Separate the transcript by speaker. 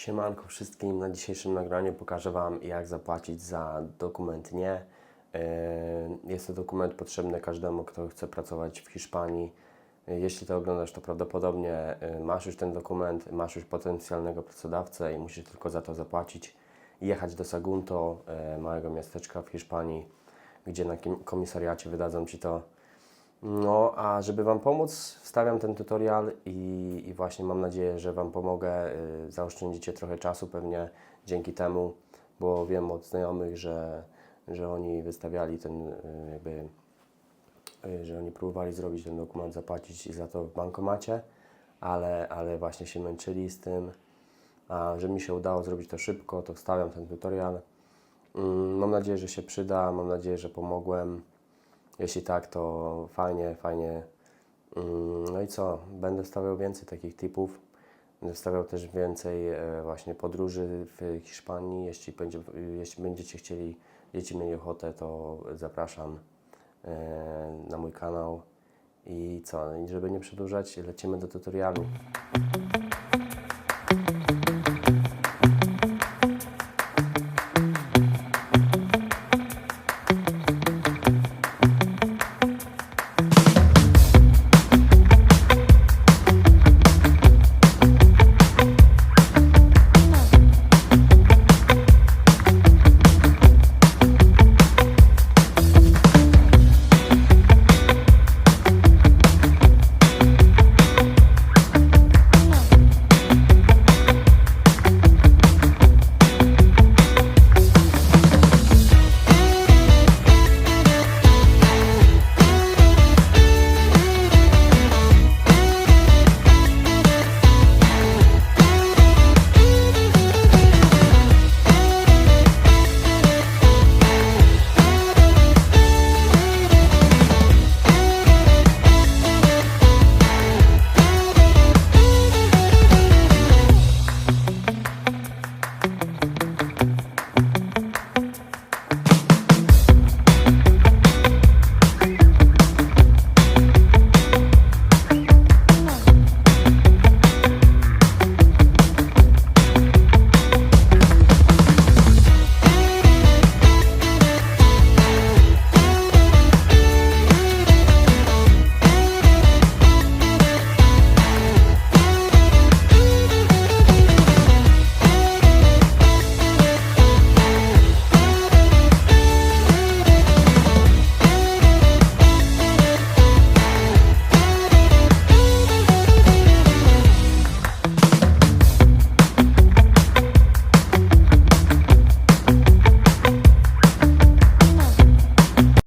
Speaker 1: Siemanko wszystkim, na dzisiejszym nagraniu pokażę Wam jak zapłacić za dokument nie. Yy, Jest to dokument potrzebny każdemu, kto chce pracować w Hiszpanii. Jeśli to oglądasz, to prawdopodobnie yy, masz już ten dokument, masz już potencjalnego pracodawcę i musisz tylko za to zapłacić. Jechać do Sagunto, yy, małego miasteczka w Hiszpanii, gdzie na komisariacie wydadzą Ci to no, a żeby Wam pomóc, wstawiam ten tutorial i, i właśnie mam nadzieję, że Wam pomogę. y, Zaoszczędzicie trochę czasu pewnie dzięki temu, bo wiem od znajomych, że, że oni wystawiali ten y, jakby, y, że oni próbowali zrobić ten dokument, zapłacić za to w bankomacie, ale, ale właśnie się męczyli z tym. A że mi się udało zrobić to szybko, to wstawiam ten tutorial. Mm, Mam nadzieję, że się przyda, mam nadzieję, że pomogłem. Jeśli tak, to fajnie, fajnie. Mm, No i co? Będę wstawiał więcej takich tipów. Będę wstawiał też więcej e, właśnie podróży w Hiszpanii. Jeśli, będzie, jeśli będziecie chcieli, jeśli mieli ochotę, to zapraszam e, na mój kanał. I co? Żeby nie przedłużać, lecimy do tutorialu.